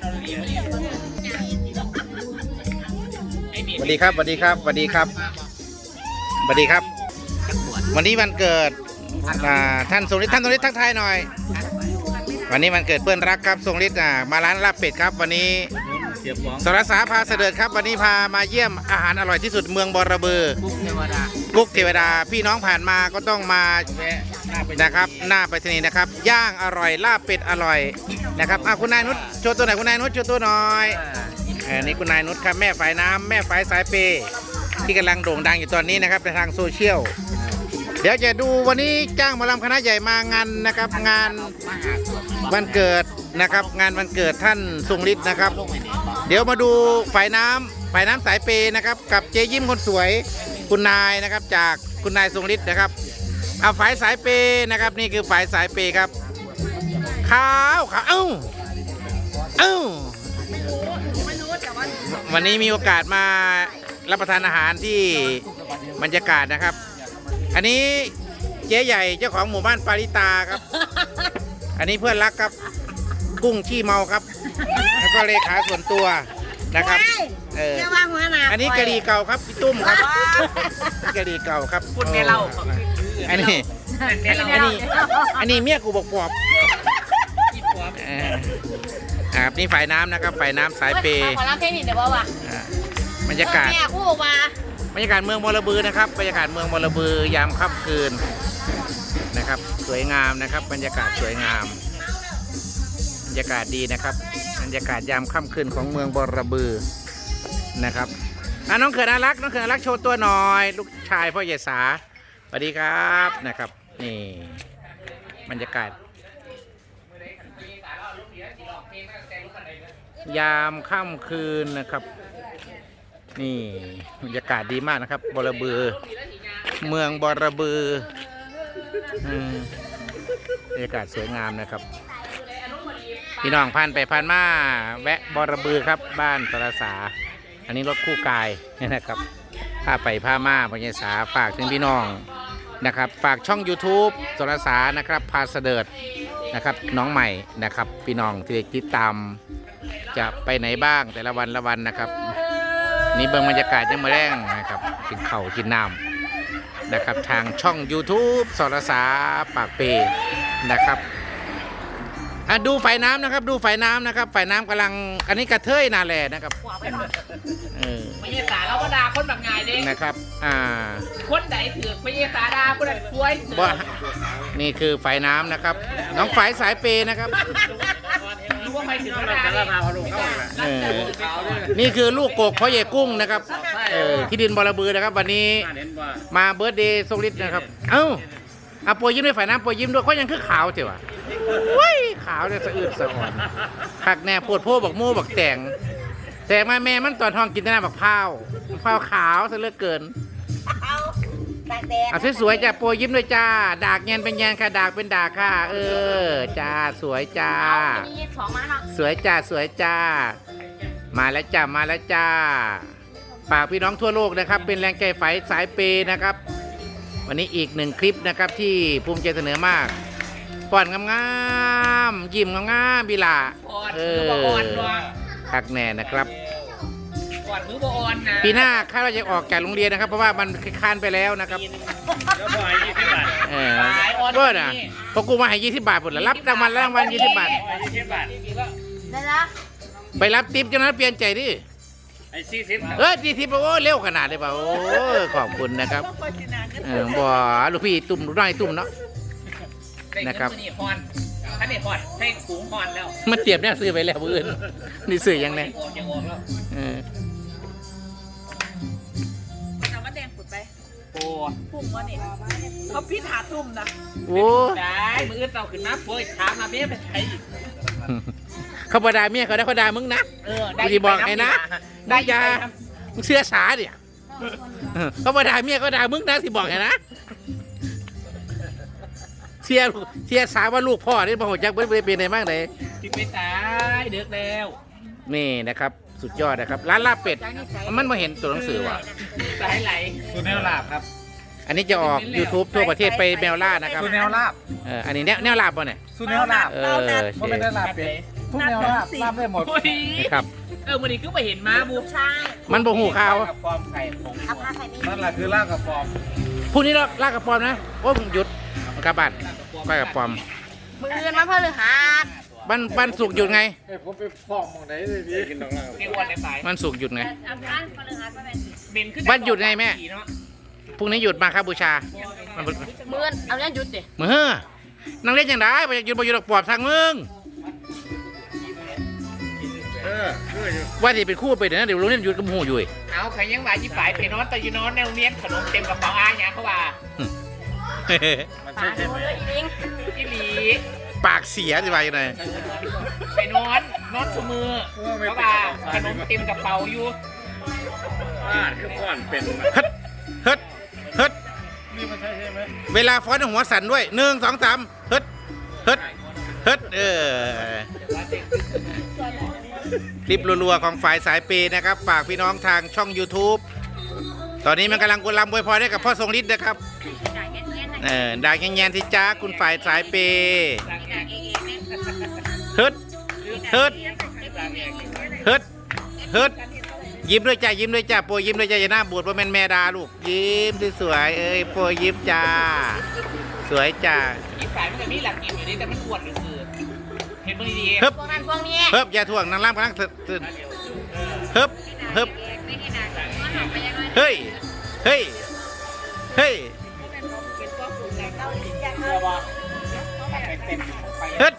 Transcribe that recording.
สวัสดีครับสวัสดีครับสวัสดีครับสวัสดีครับ วันนี้วันเกิดอ่าท่านทรงฤทธิ์ท่านทรงฤทธิ์ทักทายหน่อย วันนี้วันเกิดเพื่อนรักครับทรงฤทธิ์อ่ามาร้านลาบเป็ดครับ วันนี้สรสาพาเสด็จครับวันนี้พามาเยี่ยมอาหารอร่อยที่สุดเมืองบอระเบือกุ๊กเทวดากุ๊กเทวดาพี่น้องผ่านมาก็ต้องมา นะครับ หน้าไปรษณีย์นะครับ ย่างอร่อยลาบเป็ดอร่อยนะครับอะคุณนายนุชโชว์ตัวหน่อยคุณนายนุชโชว์ตัวหน่อยเออนี่คุณนายนุชครับแม่ฝายน้ำแม่ฝายสายเปย์ที่กำลังโด่งดังอยู่ตอนนี้นะครับในทางโซเชียลเดี๋ยวจะดูวันนี้จ้างหมาลำคณะใหญ่มางานนะครับงาน วันเกิดนะครับงานวันเกิดท่านทรงฤทธิ์นะครับ เดี๋ยวมาดูฝ่ายน้ำฝ่ายน้ำสายเปย์นะครับ กับเจยิ้มคนสวยคุณนายนะครับ จากคุณนายทรงฤทธิ์นะครับ เอาฝ่ายสายเปย์นะครับ นี่คือฝ่ายสายเปย์ครับขาวขาวเอ้าเอ้าวันนี้มีโอกาสมารับประทานอาหารที่บรรยากาศนะครับ อันนี้เจ๊ใหญ่เจ้าของหมู่บ้านปาริตาครับ อันนี้เพื่อนรักครับ กุ้งขี้เมาครับ แล้วก็เลขาส่วนตัวนะครับเออเรียกว่าหัวหน้าอันนี้กะหรี่เก่าครับพี่ตุ้มครับกะหรี่เก่าครับพูดไม่เล่า อันนี้ไม่เล่าอันนี้ อันนี้เมียกูบอกปอบอีปอบเอออ่าครับนี่ฝ่ายน้ำนะครับฝ่ายน้ำสายเปย์ขอรับเทคนิคเดี๋ยวว่าว่ะอ่าบรรยากาศแม่พูดว่าบรรยากาศเมืองบอระบือนะครับบรรยากาศเมืองบอระบือยามค่ำคืนนะครับ สวยงามนะครับ บรรยากาศสวยงาม บรรยากาศดีนะครับ บรรยากาศยามค่ำคืนของเมืองบอระบือนะครับอะน้องเขินอารักษ์น้องเขินอารักษ์โชว์ตัวหน่อย ลูกชายพ่อใหญ่สา สวัสดีครับนะครับนี่บรรยากาศ ยามค่ำคืนนะครับ นี่บรรยากาศดีมากนะครับบอระบือ เมืองบอระบืออบรรยากาศสวยงามนะครับพี่น้องผ่านไปผ่านมาแวะบอระบือครับบ้านตระสา อันนี้รถคู่กายนี่นะครับพาไปพามาพญสาฝากถึงพี่น้อง นะครับ ฝากช่อง YouTube สระสานะครับ พาเสดิร์ดนะครับ น้องใหม่นะครับ พี่น้องที่ได้ติดตามจะไปไหนบ้างแต่ละวันละวันนะครับ นี่เบิ่งบรรยากาศยังมาแรงนะครับกินเข่ากินน้ำนะครับ ทางช่อง YouTube สรสาปากเปนะครับ อะดูฝ่ายน้ำนะครับ ดูฝ่ายน้ำนะครับฝ่ายน้ำกำลังอันนี้กระเทยนาแลนะครับเออไม่ใช่สาเราก็ด่าคนแบบไงเด้นะครับ อ่าคนไหนถือไม่ใช่สาด่าคนนั้นป่วยบ่นี่คือฝ่ายน้ำนะครับ น้องฝ่ายสายเปนะครับ รู้ว่าไม่ถึงขนาดนี้เออ นี่คือลูกกกพ่อใหญ่กุ้งนะครับเออที่ดินบอระบือนะครับ วันนี้มาเบิร์ดเดย์ทรงฤทธิ์นะครับ เอ้าเอาโปรยยิ้มด้วยฝ่ายน้ำโปรยยิ้มด้วยเขายังคือขาวเจ๋วะว้ย ขาวเนี่ยสะอืดสะอ่อนคักแน่โพดโพบักโม่บักแต่งแต่มาแม่มันตอนทองกินแต่น้ำบักพร้าวบักพร้าวขาวซะเหลือเกินเอาตากแดดเอาสวยๆจ้าโปรยยิ้มด้วยจ้าดากเงียนเป็นแยนค่ะดากเป็นดากค่ะ เออจ้าสวยจ้า เอามีสองมาเนาะสวยจ้าสวยจ้า มาแล้วจ้ามาแล้วจ้าฝากพี่น้องทั่วโลกนะครับ เป็นแรงใจไฟสายเปย์นะครับ วันนี้อีกหนึ่งคลิปนะครับที่ภูมิใจเสนอมาก ป้อนงามๆยิ้มงามๆบิลาปอดเอมืออบ่อ่อนว่ะ คักแน่นะครับปอดมือบ่อ่อนนะปีหน้าคาดว่าจะออกจากโรงเรียนนะครับ เพราะว่ามันค้านไปแล้วนะครับแล้วบ่อยยี่สิบบาทเออเพื่อนอะพอกูมาให้ยี่สิบบาทผลละรับรางวัลรางวัลยี่สิบบาทยี่สิบบาทได้ละไปรับทิปจนนั้นเปลี่ยนใจดิ ไอ้สี่สิบเออทีทิปโอ้เร็วขนาดเลยเปล่าโอ้ขอบคุณนะครับเออบ่ลูกพี่ตุ่มลูกน้อยตุ่มเนาะ นะครับ นี่ฮอนถ้านี่ฮอนเพลงสูงฮอนแล้วมันเตรียมเนี่ยซื้อไปแล้วมื้ออื่นนี่ซื้อยังไงออกยังออกแล้วเออเอามาแดงขุดไปโอ้ปุ่มวะนี่เขาพิษหาตุ่มนะโอ้ได้มืออื่นเต่าขึ้นมาป่วยถามมาเบี้ยไปใช้เขาบ่ด่าเมียเขาได้เขาด่ามึงนะเออกูสิบอกให้นะได้ได้ยายามึงเชื่อสาเดี๋ยเออเขาบ่ด่าเมียเขาด่ามึงนะสิบอกให้นะ เชียร์เชียร์สาว่าลูกพ่อนี่บ่ฮู้จักบ่ได้เป็นไดบ้างไดกินไปตายเดือกแล้วนี่นะครับ สุดยอดนะครับร้านลาบเป็ด มันมาเห็นตัวหนังสือว่ะสายไหลสูแนวลาบครับ อันนี้จะออก YouTube ทั่วประเทศไปแมวล่านะครับสูแนวลาบเอออันนี้แนวแนวลาบป่ะเนี่ยสูแนวลาบเออเพราะไม่ได้ลาบเป็ดทุกแนวลาบลาบได้หมดนี่ครับเออวันนี้ก็ไปเห็นม้าบูใช่มันบ่หูข่าวกับฟอร์มไข่ผงเอาผ้าใส่ไม่นั่นแหละคือลาบกับฟอร์มพรุ่งนี้เราลากกระปอมนะโอ้ผมหยุด กลับบ้านไปกระปอม มืออื่นมาเพื่อหหัดบ้านบ้านสุกร์หยุดไงไอ้ผมไปฟอร์มมองไหนเลยพี่กินตรงนั้นในวันในสายมันสุกร์หยุดไงเอาผ้าเพื่อหหัดมาเป็นเบนขึ้นวันหยุดไงแม่พรุ่งนี้หยุดมาครับบูชามันบ่มืออื่นเอาเล่นหยุดดิมือนั่งเล่นอย่างไรไปหยุดบ่หยุดดอกปอบทางมึงเออคืออยู่ว่าที่เป็นคู่ไปเดี๋ยวนะเดี๋ยวรู้เนี่ยหยุดกับหูอยู่อีกเอาใครยังบ่ายยี่ฝ่ายไปนอนแต่ยูนอนแนวเนี้ยขนมเต็มกระเป๋าอาเนี่ยเขาว่ามัน ปาใช่ดูใช่ไหมเลยอีลิงพี่หลีปากเสียจะไปยังไงไปนอนนอนสมือเขาว่าขนมเต็มกระเป๋าอยู่อ่าคือก่อนเป็นฮึดฮึดฮึดนี่มันใช่ใช่ไหมเวลาฟ้อนหัวสั่นด้วยหนึ่งสองสามฮึดฮึดฮึดเออคลิปรัวๆของฝ่ายสายเปย์นะครับ ฝากพี่น้องทางช่อง YouTube ตอนนี้มันกำลังกุลำบวยพรให้กับพ่อทรงฤทธิ์นะครับด่า เงี้ยเงี้ยนะเออด่าแง่ๆที่จ้าคุณฝ่ายสายเปย์ด่าเองเองเนี่ยฮึดฮึดฮึดฮึดยิ้มด้วยจ้ายิ้มด้วยจ้าโปรยยิ้มด้วยจ้าอย่าหน้าบูดว่าแม่นแม่ดาลูก ยิ้มสวยๆเอ้ยโปรยยิ้มจ้า สวยจ้ายี่ฝ่ายมันก็มีหลักกินอยู่นี่แต่มันปวดหรือคือเห็นมันดีฮึบพวกนั้นพวกนี้เฮิบอย่าถ่วงนางร่ำกำลังตื่นฮึบฮึบไม่ได้ด่ามันออกไปยังไงเฮ้ยเฮ้ยเฮ้ยๆ เชื่อป่ะเป็นเป็นของไฟฮึด